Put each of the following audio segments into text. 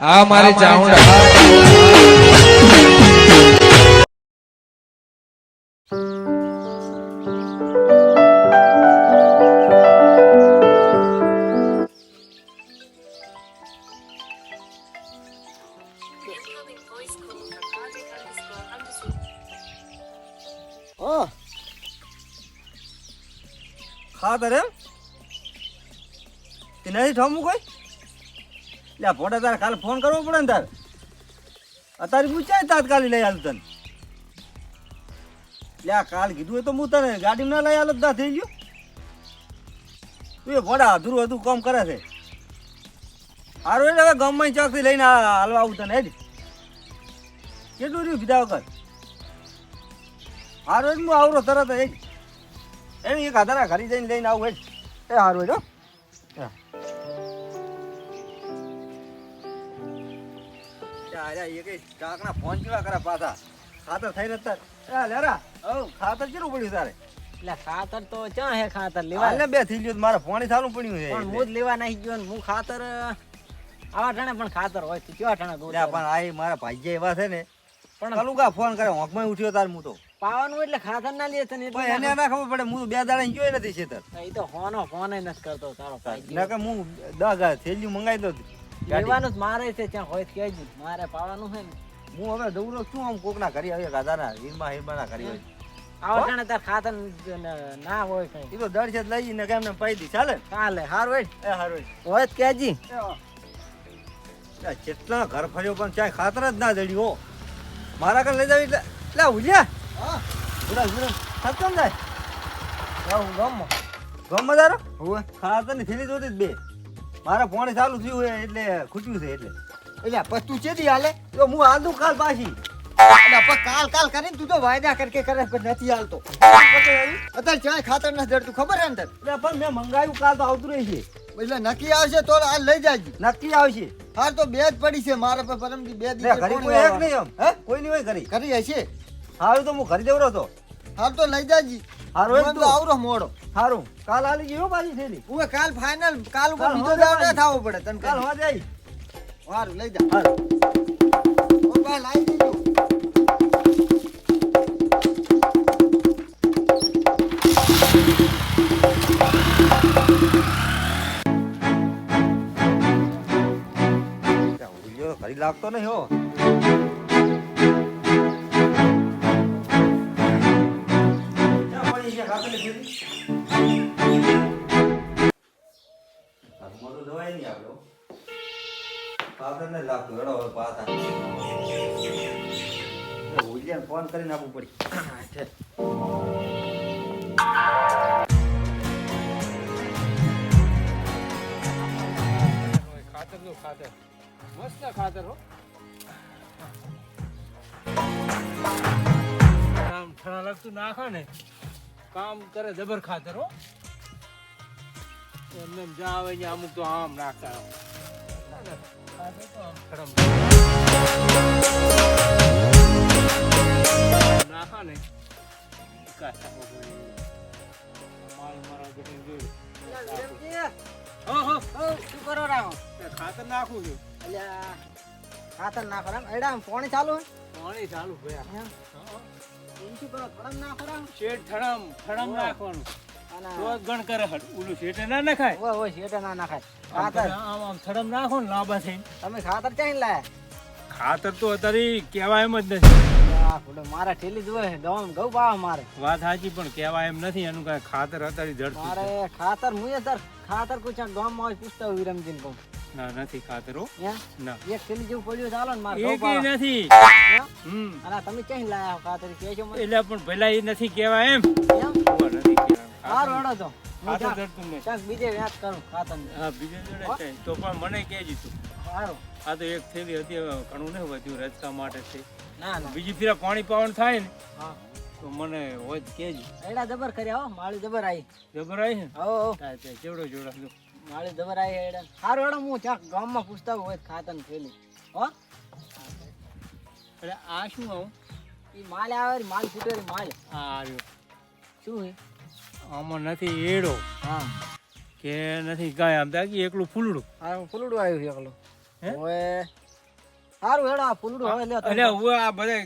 આ મારી. ઓ ખાતર એમ તે નથી થમું કોઈ લે ફોટા તારે કાલે ફોન કરવો પડે ને તારે? અત્યારે પૂછાય તાત્કાલિક લઈ આલું તને? લે કાલ કીધું હોય તો હું તને ગાડીમાં ના લઈ આલો ના થઈ ગયું. તું એ ભોડા અધૂરું અધૂરું કામ કરે છે. સારું એટલે હવે ગામમાં ચોકથી લઈને હાલવા આવું તને, હેડ. કેટલું રહ્યું કીધા વગર? હારું હું આવરો તરત જ એને એક આધારા ઘરી જઈને લઈને આવું, હેડ. એ હારું હેડ, હો. યા, યા, એ કઈ કાકના ફોન કેવા કરે પાછા? ખાતર એ લેરા કેટલું પડ્યું તારે? એટલે ખાતર તો ક્યાં હે ખાતર લેવા. બે થઈ ગયું મારે ફોન ચાલુ પડ્યું છે પણ હું જ લેવા નહીં ગયો હું ખાતર આવા પણ ખાતર હોય તો કેવા પણ આ મારા ભાઈજા એવા છે ને પણ કાલું કા ફોન કરે હોંકમાં ઉઠ્યો તાર હું તો. પાવાનું એટલે ખાતર ના લે તને એને ના ખબર પડે હું બે દાડા જોઈ નથી છેતર એ તો ફોનો ફોન નથી કરતો તારો ભાઈ ના કે હું દસ હજાર થેલીયું મંગાવી દઉં. લેવાનું જ મારે છે ત્યાં હોય કહેજો મારે પાવાનું છે ને. હું હવે દৌડો છું આમ કોકના ઘરે આવી ગાધાના હીરમાં હીરમાના ઘરે હોય આવા ટાણે તાર ખાતર ના હોય કઈ. એ તો દર છે લઈ ને કેમ ને પાઈ દી. ચાલે? ચાલે હારું હોય એ હારું હોય. તો કહેજી લે, કેટલા ઘર ફર્યો પણ ચાય ખાતર જ ના જડ્યું મારા ઘર લઈ જાવ એટલે. લે ઉલ્યા ઉડા ઉડા સત્સંગ જાય હું ગમ. ગમ મજારો હું ખાતરની થેલી જોતી જ બે. મારા ફોન ચાલુ થયું છે એટલે ખૂટ્યું છે એટલે. એટલે પછી તું ચેદી હાલે? તો હું હાલું કાલ પાછી. કાલ કાલ કરીને તું તો વાયદા કરકે કરે પણ નથી હાલતો. અત્યારે ચાય ખાતર નથી જડતું ખબર હે અંદર? પણ મેં મંગાવ્યું કાલ તો આવતું રહી છે એટલે નક્કી આવશે તો આ લઈ જાય નક્કી આવશે. હાલ તો બે જ પડી છે મારા પર પરમથી બે દિવસ ઘરે કોઈ એક નહીં એમ. હે? કોઈ નહીં હોય ઘરે. કરી હશે? હાલ તો હું ઘરે જવરો હતો. હાર તો લઈ જાજી. હારું એમ હું તો. આવરો મોડો. હારું. કાલ આલી ગયો પાછી થેલી ઉવે કાલ ફાઇનલ કાલ ઉપર બીજો દાવ ના. થાવો પડે તને કાલ હવા જાય હારું લઈ જા. હારું. ઓ ભાઈ લાઈ દીજો લાગતો નહીં હો. ઉલ્યાને ફોન કરીને આપવું પડી. ખાતરનું ખાતર. મસ્ત ખાતર હો. આમ ઠણા લાગતું નાખો ને. કામ કરે જબર ખાતર હો. એમને એમ જ્યાં આવે ત્યાં અમુક તો આમ નાખતા આમ પાણી ચાલુ ફોન ચાલુ ગયા એમ પર શું ના થોડાક શેઠ થડમ થડમ નાખવાનું. અને તો ગણ કરે. ઓલું શેઠે ના નખાય? ઓય ઓય શેઠે ના નાખાય. ખાતર. આમ આમ થડમ નાખો ને લાંબા થઈને તમે ખાતર ચાઈ લાયા? ખાતર તો અત્યારે કહેવાય એમ જ નથી. મારા ઠેલી જોવે ગમ ગૌ પાવ મારે. વાત સાચી પણ કહેવાય એમ નથી. એનું કાંઈ ખાતર અત્યારે જડતું મારે. ખાતર સર ખાતર કોઈ ગામમાં પૂછતા વિરમજીન કહું. ના નથી ખાતરો. ના. એક થેલી જેવું પડ્યું ચાલો ને મારે એક નથી. હમ. અને તમે ક્યાંય લાયા ખાતર? કહેજો મને. એટલે પણ ભલા એ નથી કહેવાય એમ. નથી કહેવાય. સારું હેડો તો. ખાતર જડતું નથી ચાક બીજે વ્યાજ કરું ખાતર હા બીજે જોડે છે. તો પણ મને કહેજી તું. સારું આ તો એક થેલી હતી ઘણું નહીં વધ્યું રચકા માટે છે. ના ના. બીજી ફેરા પાણી પાવન થાય ને હા. તો મને હોય કેજી એડા જબર કર્યા હો માળી જબર આવી જબર આવી ને? હો હો. થાય થાય જેવડો જેવડો જો. માળી આવી એડા સારું હેડો હું ચાક ગામમાં પૂછતા હોય ખાતન ફેલી હો? એટલે આ શું આવું? ઈ માલ આવે માલ ફૂટે માલ. હા રહ્યો શું હે આમાં નથી એડો. હા. કે નથી કાંઈ આમ તાકી એકલું ફૂલડું. હા ફૂલડું આવ્યું છે એકલું. હે? ઓય સારું હેડો આ ફૂલડું હવે લે અરે અને હું આ બધા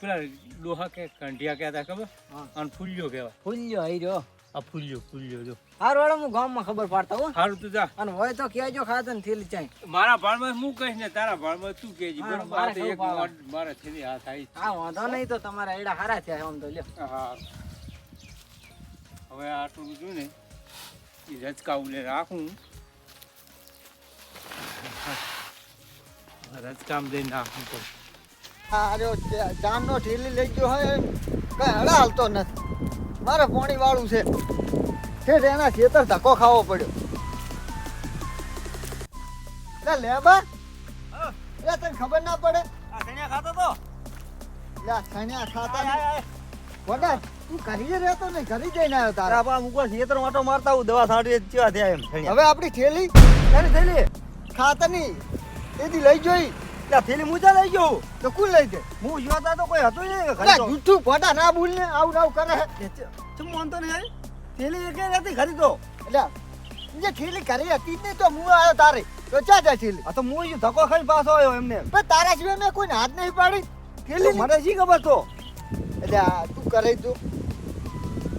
પેલા ડોહા કે કંઢિયા કહેતા ખબર? હા. અને ફૂલ્યો કહેવાય. ફૂલ્યો આઈ રહ્યો. આ ફૂલ્યો ફૂલ્યો જો. હારું વાળો હું ગામમાં ખબર પાડતા હો. સારું તું જા. અને હોય તો કહેજો ખાતન ને થેલી ચાઈ મારા ભાળમાં હું કહીશ ને તારા ભાળમાં તું કહેજે? હા, બરોબર આ એક મારા થેલી હાથ આવી હા વાંધો નહીં તો તમારા એડા હારા થયા આમ તો લ્યો. હા હવે આટલું બધું ને એ રચકાઉને રાખું. રચકામ દઈને નાખું તો. આ જો જામનો ઠેલી લઈ ગયો હોય કઈ હળા હાલતો નથી. મારે પોણી વાળું છે ઠેઠ એના ખેતર ધક્કો ખાવો પડ્યો. લે લેબા લે તને ખબર ના પડે? આ સણિયા ખાતો તો? લે સણિયા ખાતા. વડા તું ઘરી જ રહેતો નહીં ઘરી જઈને આવ્યો તારા. બા મુકો ખેતર માટો મારતા હું દવા છાંટી ચેવા થયા એમ હવે આપણી થેલી? તારી થેલી? ખાતરની. એથી લઈ જોઈ. લા થેલી મુજા લઈ ગયો. તો કુલ લઈ જાય હું જોતા તો કોઈ હતું નહીં તો. જૂઠું ભડા ના ભૂલ ને આવું આવું કરે. ચમ માનતો નહીં થેલી એકે નથી ખરીદો એટલે જે ઠેલી કરી હતી જ નહીં તો હું આવ્યો તારે. તો ચા જાય ઠેલી. આ તો હું ઈ ધક્કો ખાઈ પાછો આવ્યો એમને. પણ તારા સિવાય મેં કોઈને હાથ નહીં પાડી. તો ઠેલી મને શી ખબર તો? એટલે તું કરે તું.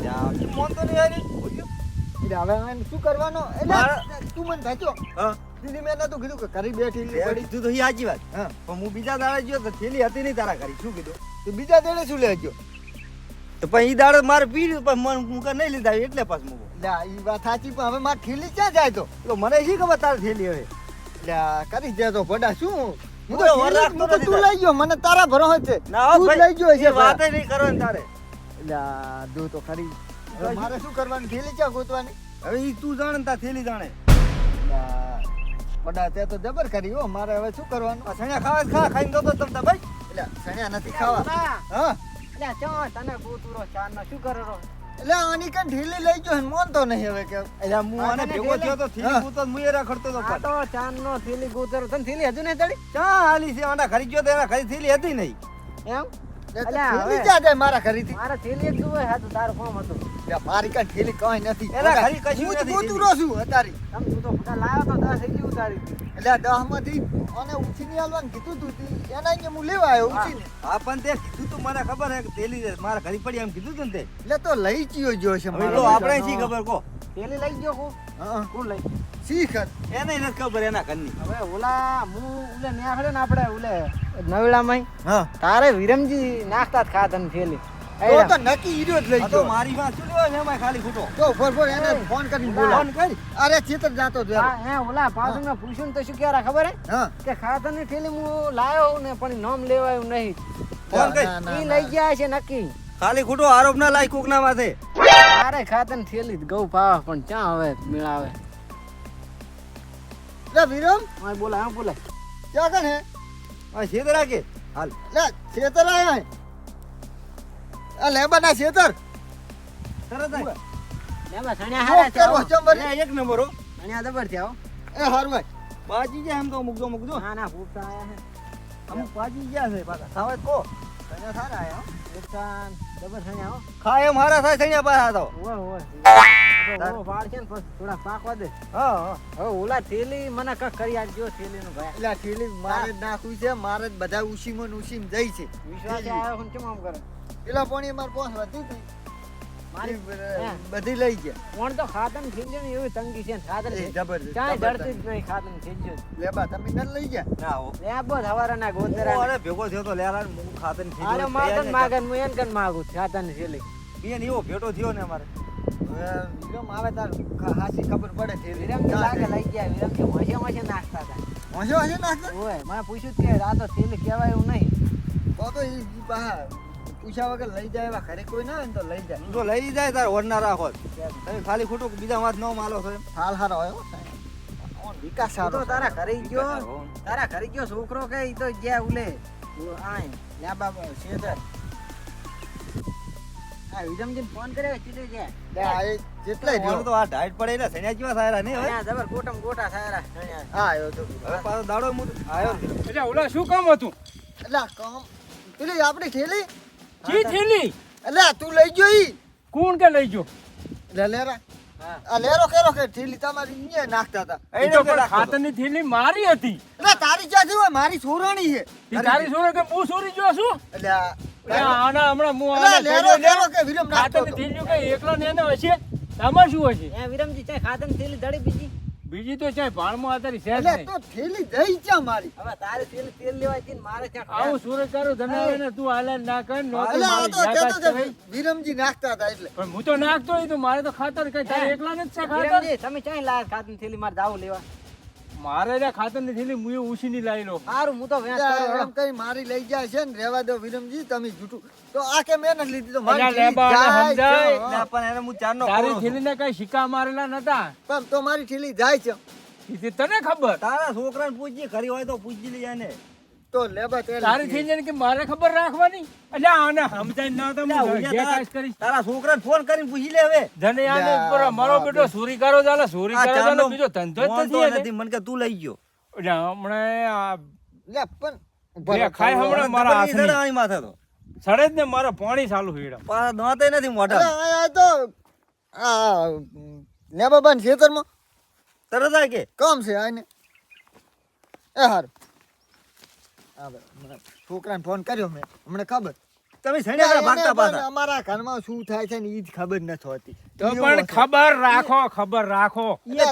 યા, માનતો નહીં એટલે હવે શું કરવાનો? એટલે તું મને થાચો હા. દીદી મેં નતું કીધું કે કરી બે ઠેલી પડી તું તો ઈ સાચી વાત. હા. પણ હું બીજા દાડે ગયો તો થેલી હતી નહીં તારા કરી શું કીધું? તો બીજા દેડે શું લેજો તો પછી એ દાડે મારે પી લીધું પણ મન મૂકા નહીં લીધા એટલે પાછું મૂકો. લ્યા એ વાત સાચી પણ હવે મારે ઠેલી ક્યાં જાય તો? તો મને શી ખબર તારી થેલી હવે? લ્યા કરી દે તો ભડા શું? હું તો રાખતો તો તું લઈ ગયો મને તારા ભરો છે. ના તું લઈ ગયો છે વાત નહીં નહીં કરવાની તારે. લ્યા આ તો ખરી. મારે શું કરવાનું? થેલી ક્યાં ગોતવાની? હવે ઈ તું જાણે તા તાર થેલી જાણે. પડા તે તો જબર કરી હો. મારે હવે શું કરવાનું? આ સણિયા ખાવા જ ખા ખાઈને તો તો તમ તાર ભાઈ. એટલે સણિયા નથી ખાવા. હા. એટલે ચો તને ગોતુરો ચાર નો શું કરો એટલે આની કઈ ઢીલી લઈ ગયો મોન તો નહીં હવે કે. એટલે હું આને ભેગો થેલી- થયો તો થેલી હા. હું રાખડતો તો આ તો ચાર નો થીલી ગોતરો તને થીલી હજુ નહીં ચડી? ચા હાલી છે આના ઘરી ગયો તો એના ઘરી થેલી હતી નહીં. એમ? એટલે અલ્યા, ઠેલી મારા ઘરી થી મારા જ થેલી એક જોવે હા તો તારું કોમ હતું. મારી કન ઠેલી કઈ નથી. એના ઘરે કશું હું નથી છું અત્યારે. તમ તું દસ એટલી ઉતારી એટલે આ દહમાંથી અને ઉછીની હાલવાનું કીધું તું એના અહીંયા હું લેવા આવ્યો ઉછીને. હા પણ તે કીધું તું મને ખબર હે કે છે મારા ઘરી પડી એમ કીધું તું તે. એટલે તો લઈ ગયો જો છે મારો તો આપણે શી ખબર કો? થેલી લઈ ગયો કો હા. કોણ લઈ? શી ખર એને નથી ખબર એના ઘરની. હવે ઓલા હું ઉલે ન્યાખડે ને આપણે ઓલે નવડામાં હા. તારે વિરમજી નાખતા જ ફેલી. તો તો નક્કી ઈડો જ લઈ ગયો. મારી વાત શું છે એમાં ખાલી ખોટો. તો ફોર ફોર એને ફોન કરીને બોલાવ. ફોન કરી. અરે ચેતર જાતો જો હા હે ઓલા પાછું પૂછ્યું ને તો શું કેરા ખબર હે? કે ખાતરની થેલી હું લાયો ને પણ નામ લેવાયું નહીં. ફોન કરી. ઈ લઈ ગયા છે નક્કી. ખાલી ખોટો આરોપ ના લાય કોક ના માથે. અરે ખાતરની થેલી ગૌ પાવા પણ ક્યાં હવે મેળાવે? લે વિરમ. બોલા હા બોલા ક્યાં કણ હે? આ છેતરા કે હાલ. લે છેતરા આયા આ લેબાના છેતર. તરત લેબા સણ્યા હારા છે એક નંબર હો. સણ્યા જબર છે હો. એ હારું ભાઈ બાજી જાય એમ તો મુકજો મુકજો હા ના ફૂટતા આયા હે અમુક બાજી ગયા છે પાછા. ખાવા કો તને સારા આયા હો. ફૂટતા જબર હો. ખા એમ થાય સૈયા પાછા તો ઓય છે ને પછી થોડા પાકવા દે. હા હા. ઓલા થેલી મને કક કરી થેલી નું ભાઈ. એટલે ઠેલી મારે જ નાખવી છે મારે જ બધા ઉસીમાં ઉસીમાં જઈ છે. વિશ્વાસ આવ્યો હું કેમ આમ કરે? પેલા એ મારે પોસ વધી મારી એ બધી લઈ ગયા. કોણ તો ખાતમની થેલી એવી તંગી છે ને ખાતર એ જબરદસ્ત ચાય ડરતી જ નહીં ખાતરની થેલી લેબા તમે ન લઈ ગયા? ના હો. લે બો હવારા ના. ગોતરા અરે ભેગો થયો તો લેરા હું ખાતે ને અરે માગન માગન હું એન કન માગું ખાતરની થેલી બેન એવો ભેટો થયો ને અમારે. હવે વિરમ આવે તાર હાસી ખબર પડે છે. વિરમ લાગે લઈ ગયા વિરમ કે મસે મસે નાસ્તા હતા. હોંશો હશે નાસ્તા ઓય મને પૂછ્યું કે રાતો તો થેલી કહેવાય એવું નહીં. તો તો ઈ બહાર પૂછ્યા વગર લઈ જાય એવા ઘરે કોઈ ના હોય ને તો લઈ જાય. તું તો લઈ જાય તાર ઓરના રાખો તમે ખાલી ખોટું બીજા વાત ન માલો છો હાલ હારો હોય હો સાહેબ. ઓન વિકાસ સારો તારા ઘરે ગયો. તારા ઘરે ગયો છોકરો કે તો જ્યાં ઉલે. આય લ્યા બાબા શેતર. ફોન કર્યો ચીલે છે? લે આ જેટલાય રહ્યો. તો આ પડે એટલે સણ્યા જેવા સારા નહીં હવે જબર ગોટમ ગોટા સારા અહીંયા. હા આવ્યો તો. હવે પાછો દાડો હું આવ્યો એટલે ઓલા શું કામ હતું? એટલે કામ પેલી આપણી ઠેલી? જી થેલી. એટલે તું લઈ ગયો ઈ? કોણ કે લઈ ગયો? લે લેરા. આ લેરો કેરો કે? થેલી તમારી અહીંયા નાખતા હતા. એ તો પણ ખાતરની થેલી મારી હતી. એટલે તારી ક્યાંથી હોય મારી છોરાણી છે. તારી સોરે કે હું સોરી જો છું? એટલે આના હમણાં હું આને લેરો કે વિરમ નાખતો ખાતરની. થેલીઓ એકલો ને એને હશે? તમાર શું હશે? એ વિરમજી ચાય ખાતરની થેલી દડી બીજી. બીજી તો છે ભાણમાં અત્યારે છે એટલે તો થેલી જઈ ક્યાં મારી. હવે તારે તેલ તેલ લેવાય છે ને મારે ક્યાં આવું સુરત તારું ધનાવે ને તું હાલે ના કર નો તો એટલે આ તો કેતો કે વિરમજી નાખતા હતા એટલે. પણ હું તો નાખતો નહીં તો મારે તો ખાતર કઈ તારે એકલા ને જ છે ખાતર? તમે ચાય લાયા ખાતર થેલી મારે જાવ લેવા? મારે લે ખાતરની થેલી ઉછી ની લઈ લો. સારું હું તો વેચ એટલે કઈ મારી લઈ જાય છે ને રેવા દો વિરમજી તમે જૂઠું. તો આ કે મહેનત લીધી તો મારી જાય સમજાય. પણ એને હું ચારનો તારી થેલી ને કઈ શિકા મારેલા નતા? પણ તો મારી થેલી જાય છે. તને ખબર? તારા છોકરાને પૂછજી ખરી હોય તો પૂછી લઈ એને. તો લેબા તે તારી થઈ જાય કે મારે ખબર રાખવાની? એટલે આને સમજાય ના તો હું જે તારા- તારા છોકરાને ફોન કરીને પૂછી લે હવે. જને આને લ્યા, પર મારો બેટો ચોરી કરો જાલે ચોરી કરો જાલે બીજો ધંધો જ નથી. નથી મને કે તું લઈ ગયો. એટલે હમણે આ લે પણ બે ખાય હમણે મારા હાથની. માથે તો. સડે જ ને મારો પાણી ચાલુ હીડા પાછા દાંતે નથી મોટા આ તો આ લેબાબાન ખેતરમાં. તરત આ કે. કામ છે આને. એ હારું. છોકરાને ફોન કર્યો મેં. અમને ખબર. તમે સણ્યા ભાગતા પાછા? અમારા ઘરમાં શું થાય છે ને ઈ જ ખબર નથી હોતી. તો પણ ખબર રાખો ખબર રાખો.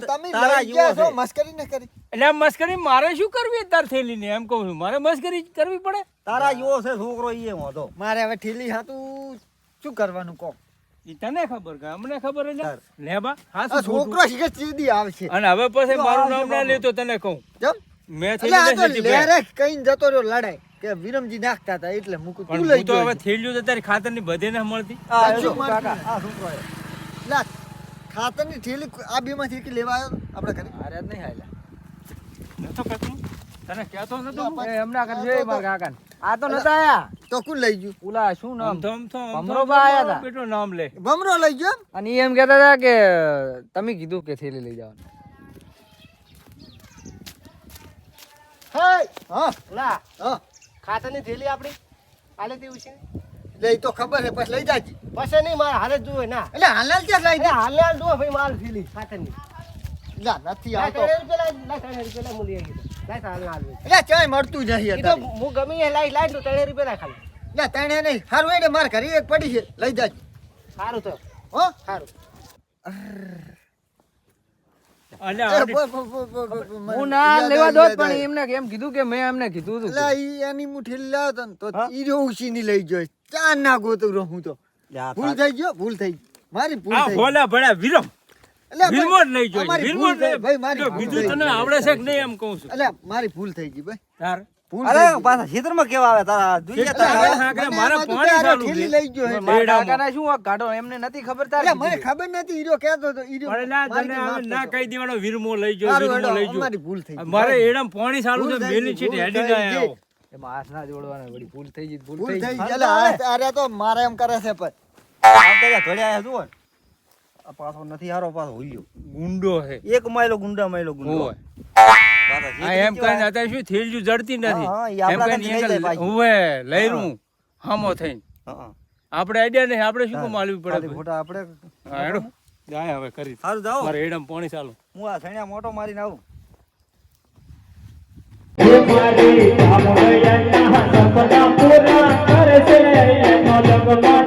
તમે તારા લઈ ગયા જેવો છો છે. મસ્કરી ન કરી. એટલે મસ્કરી મારે શું કરવી તાર થેલી ને એમ કહું છું મારે મસ્કરી કરવી પડે? તારા યુવો છે છોકરો ઈ એમ હતો મારે હવે ઠેલી હાતું શું કરવાનું કહો? તને ખબર કે અમને ખબર એટલે લેબા હા? છોકરો શીખે સીધી આવશે. અને હવે પછી મારું નામ ના. લે તો તને કહું. જમ મેં થેલી આ તો નથી પહેરી. લેરે કઈ જતો રહ્યો લડાઈ કે વિરમજી નાખતા હતા એટલે મૂકું તું લઈ તો હવે થેલીઓ તો તારી ખાતર બધે ના મળતી. આ સાચું જો માનતું કાકા આ છોકરો લા ખાતરની થેલી આ બેમાંથી એક લેવા આવ્યો? આપણે ઘરે? અરે નહીં હાલ્યા નતો કહેતો તને કહેતો નતો એમના કરજે મારા કાકાને. આ તો નતા આયા. તો કોણ લઈ ગયું? ઓલા શું નામ? ધમ આયા હતા. બેટો નામ લે. ભમરો લઈ ગયો અને એમ કહેતા હતા કે તમે કીધું કે થેલી લઈ જવાનું. હે. લા. હા. ખાતરની થેલી આપણી? હાલે તેવું છે? લઈ તો ખબર છે પછી લઈ જાજી. પછી નહીં મારે હાલે જોવે ના. એટલે હાલાલ ક્યાં લઈ અરે હાલે જોવે ભાઈ માલ થેલી ખાતરની. જા નથી આવતો. લાય ત્રણે રૂપિયા હું લઈ આવી દઉં. લાય તારે હાલ દે. એટલે ચાય મળતું જ નહીં તો હું ગમી એ લાય લાય તો ત્રણે રૂપિયા ખાલી. તને નહીં. સારું એને માર ઘરે એક પડી છે. લઈ જાજી. સારું તો. હો? સારું અલ્યા એ આપણી- બ- બ- બ- બ- બ- બ- મને હું ના લેવા આવી, પણ એમને એમ કીધું કે મેં એમને કીધું હતું ઈ એની મુઠી લાવતો ને તો હા? ઈ રહ્યો ઉછીની લઈ ગયો. ચાર ના ગોતું રહું તો. ભૂલ થઈ ગયો? ભૂલ થઈ. મારી ભૂલ થઈ ગઈ. ભોલા ભળ્યા વિરમ. વિરમો લઈ જ થઈ, ભાઈ મારી બીજું તને આવડે છે કે નહીં એમ કહું છું. એટલે મારી ભૂલ થઈ ગઈ ભાઈ. તાર. અરે પાછા ખેતરમાં કેવા આવે? તારા જોઈએ તારા હવે હા, મારે એમ પાણી ચાલુ છે. લઈ ગયો મારા મારા કાકાને શું આ કાઢો એમને નથી ખબર તારે? મને ખબર નથી હીરો કહેતો હતો હીરો પણ એલા તને કે હવે મારતો ના કહી દેવાનો વીરમો લઈ જો વીરમો લઈ જો અમારી ભૂલ થઈ મારે એડમ પાણી ચાલુ છે મેલી છીટ હેડી થઈ જાય એમાં હાથ ના જોડવાના વળી ભૂલ થઈ ગઈ ભૂલ ભૂલ થઈ થઈ ગઈ. ગઈ. એટલે અરે તો મારે એમ કરે છે પણ. આમ તો યાર આયા જુઓ પાછો નથી હારો પાછો ગુંડો છે. એક માયલો ગુંડા માયલો ગુંડો. એમ કઈ અત્યારે શું થીલજુ જડતી નથી. એમ કઈ હુંવે લઈ રૂ હામો થઈને. આપણે આઈડિયા નહીં આપણે શું માલવી પડે ફોટા આપણે હેડો. જાય હવે કરી. સારું જાઓ. મારે હેડમ પાણી ચાલુ. હું આ સણિયા મોટો મારીને આવું. મારી કામ હોય ના સપના પૂરા કરશે એનો લગમાં